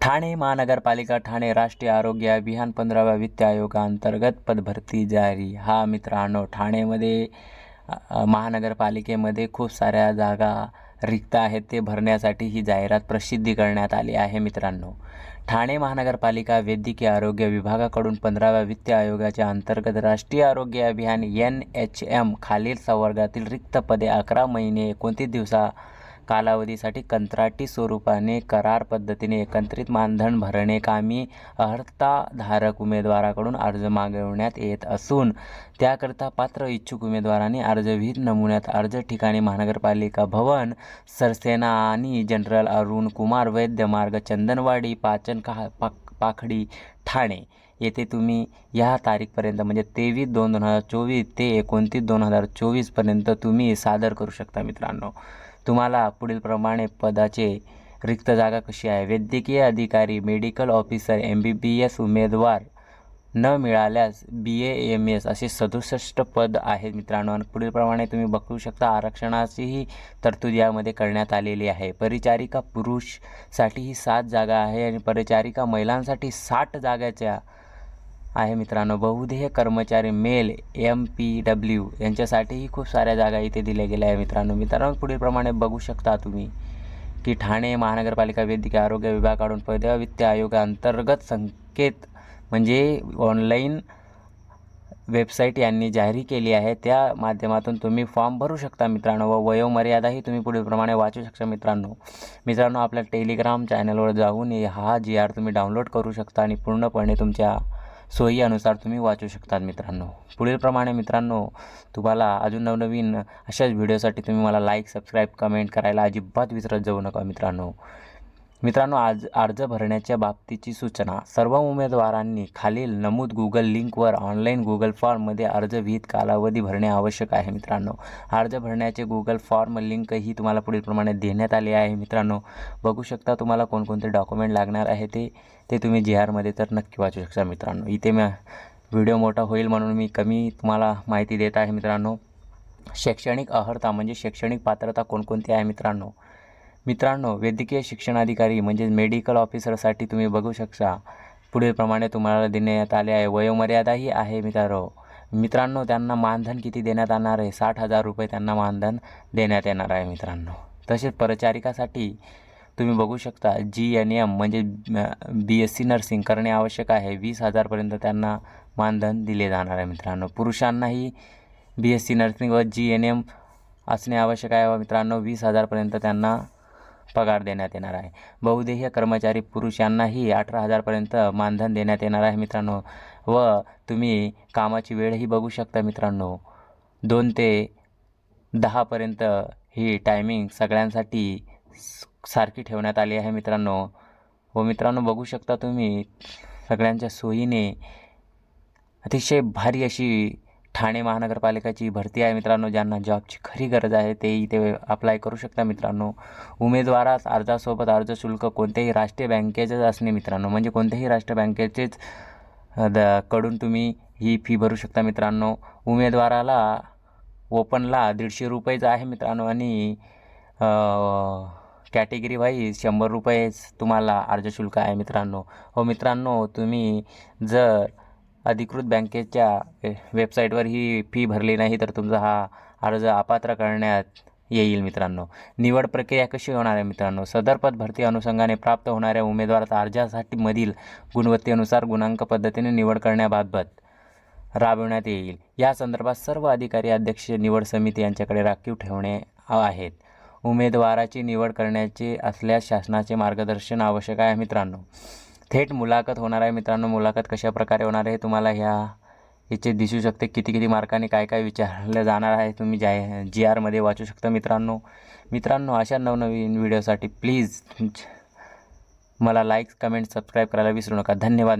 ठाणे महानगरपालिका ठाणे राष्ट्रीय आरोग्य अभियान पंधराव्या वित्त आयोगाअंतर्गत पदभरती जारी. हा मित्रांनो ठाणेमध्ये महानगरपालिकेमध्ये खूप साऱ्या जागा रिक्त आहेत. ते भरण्यासाठी ही जाहिरात प्रसिद्धी करण्यात आली आहे मित्रांनो. ठाणे महानगरपालिका वैद्यकीय आरोग्य विभागाकडून पंधराव्या वित्त आयोगाच्या अंतर्गत राष्ट्रीय आरोग्य अभियान एन एच एम खालील संवर्गातील रिक्त पदे अकरा महिने एकोणतीस दिवसा कालावधीसाठी कंत्राटी स्वरूपाने करार पद्धतीने एकत्रित मानधन भरणे कामी अर्हताधारक उमेदवाराकडून अर्ज मागवण्यात येत असून त्याकरता पात्र इच्छुक उमेदवारांनी अर्जविहित नमुन्यात अर्ज ठिकाणी महानगरपालिका भवन सरसेना आणि जनरल अरुण कुमार वैद्य मार्ग चंदनवाडी पाचन का पा पाखडी ठाणे. येथे तुम्ही या तारीखपर्यंत म्हणजे तेवीस दोन दोन हजार चोवीस ते एकोणतीस दोन हजार चोवीसपर्यंत तुम्ही सादर करू शकता मित्रांनो. तुम्हाला पुढील प्रमाणे पदाचे रिक्त जागा कशी आहे? वैद्यकीय अधिकारी medical officer M B B S उमेदवार न मिळाल्यास बी ए एम एस असे सदुसष्ट पद आहेत मित्रांनो. आणि पुढील प्रमाणे तुम्ही बघू शकता आरक्षणाचीही तरतूद यामध्ये करण्यात आलेली आहे. परिचारिका पुरुषसाठी ही सात जागा आहे आणि परिचारिका महिलांसाठी साठ जागाच्या आहे मित्रांनो. बहुधेय कर्मचारी मेल एम पी डब्ल्यू यांच्यासाठीही खूप साऱ्या जागा इथे दिल्या गेल्या आहे मित्रांनो. मित्रांनो पुढीलप्रमाणे बघू शकता तुम्ही की ठाणे महानगरपालिका वैद्यकीय आरोग्य विभागाकडून पहिल्या वित्त आयोगाअंतर्गत संकेत म्हणजे ऑनलाईन वेबसाईट यांनी जारी केली आहे. त्या माध्यमातून तुम्ही फॉर्म भरू शकता मित्रांनो व वयोमर्यादाही तुम्ही पुढीलप्रमाणे वाचू शकता मित्रांनो. मित्रांनो आपल्या टेलिग्राम चॅनलवर जाऊन हा जी आर तुम्ही डाउनलोड करू शकता आणि पूर्णपणे तुमच्या सोयीनुसार तुम्ही वाचू शकतात मित्रांनो. पुढीलप्रमाणे मित्रांनो तुम्हाला अजून नवनवीन अशाच व्हिडिओसाठी तुम्ही मला लाईक सबस्क्राईब कमेंट करायला अजिबात विसरत जाऊ नका मित्रांनो. मित्रांनो आज अर्ज भरण्याच्या बाबतीची सूचना. सर्व उमेदवारांनी खालील नमूद गुगल लिंकवर ऑनलाईन गुगल फॉर्ममध्ये अर्ज विहित कालावधी भरणे आवश्यक आहे मित्रांनो. अर्ज भरण्याचे गुगल फॉर्म लिंक ही तुम्हाला पुढीलप्रमाणे देण्यात आली आहे मित्रांनो. बघू शकता तुम्हाला कोणकोणते डॉक्युमेंट लागणार आहे ते ते तुम्ही जी आरमध्ये तर नक्की वाचू शकता मित्रांनो. इथे मी व्हिडिओ मोठा होईल म्हणून मी कमी तुम्हाला माहिती देत आहे मित्रांनो. शैक्षणिक अर्हता म्हणजे शैक्षणिक पात्रता कोणकोणती आहे मित्रांनो? मित्रांनो वैद्यकीय शिक्षणाधिकारी म्हणजेच मेडिकल ऑफिसरसाठी तुम्ही बघू शकता. पुढीलप्रमाणे तुम्हाला देण्यात आले आहे. वयोमर्यादाही आहे मित्रांनो. मित्रांनो त्यांना मानधन किती देण्यात येणार आहे? साठ हजार रुपये त्यांना मानधन देण्यात येणार आहे मित्रांनो. तसेच परिचारिकासाठी तुम्ही बघू शकता जी एन एम म्हणजे बी एस सी नर्सिंग करणे आवश्यक आहे. वीस हजारपर्यंत त्यांना मानधन दिले जाणार आहे मित्रांनो. पुरुषांनाही बी एस सी नर्सिंग व जी एन एम असणे आवश्यक आहे व मित्रांनो. वीस हजारपर्यंत त्यांना पगार देण्यात येणार आहे. बहुदेय कर्मचारी पुरुष यांनाही अठरा हजारपर्यंत मानधन देण्यात येणार आहे मित्रांनो. व तुम्ही कामाची वेळही बघू शकता मित्रांनो. दोन ते दहापर्यंत ही टायमिंग सगळ्यांसाठी स- सारखी ठेवण्यात आली आहे मित्रांनो. व मित्रांनो बघू शकता तुम्ही सगळ्यांच्या सोयीने अतिशय भारी अशी ठाणे महानगरपालिकाची भरती आहे मित्रांनो ज्यांना जॉबची खरी गरज आहे ते इथे अप्लाय करू शकता मित्रांनो. उमेदवारास अर्जासोबत अर्ज शुल्क कोणत्याही राष्ट्रीय बँकेचेच असणे मित्रांनो म्हणजे कोणत्याही राष्ट्रीय बँकेचेच द कडून तुम्ही ही फी भरू शकता मित्रांनो. उमेदवाराला ओपनला दीडशे रुपयेच आहे मित्रांनो आणि कॅटेगरी वाईज शंभर रुपयेच तुम्हाला अर्ज शुल्क आहे मित्रांनो. हो मित्रांनो तुम्ही जर अधिकृत बँकेच्या वे- वेबसाईटवर ही फी भरली नाही तर तुमचा हा अर्ज अपात्र करण्यात येईल मित्रांनो. निवड प्रक्रिया कशी होणार आहे मित्रांनो? सदर पद भरती अनुषंगाने प्राप्त होणाऱ्या उमेदवाराचा अर्जासाठी मधील गुणवत्तेनुसार गुणांक पद्धतीने निवड करण्याबाबत राबविण्यात येईल. या संदर्भात सर्व अधिकारी अध्यक्ष निवड समिती यांच्याकडे राखीव ठेवणे आहेत. उमेदवाराची निवड करण्याचे असल्यास शासनाचे मार्गदर्शन आवश्यक आहे मित्रांनो. थेट मुलाखत होणार आहे. मित्रांनो मुलाखत कशा प्रकारे होणार आहे तुम्हाला ह्या याचे दिसू शकते. किती किती मार्काने काय काय विचारलं जाणार आहे तुम्ही जाय जी आरमध्ये वाचू शकता. मित्रांनो मित्रांनो अशा नवनवीन व्हिडिओसाठी प्लीज मला लाईक कमेंट सबस्क्राईब करायला विसरू नका. धन्यवाद.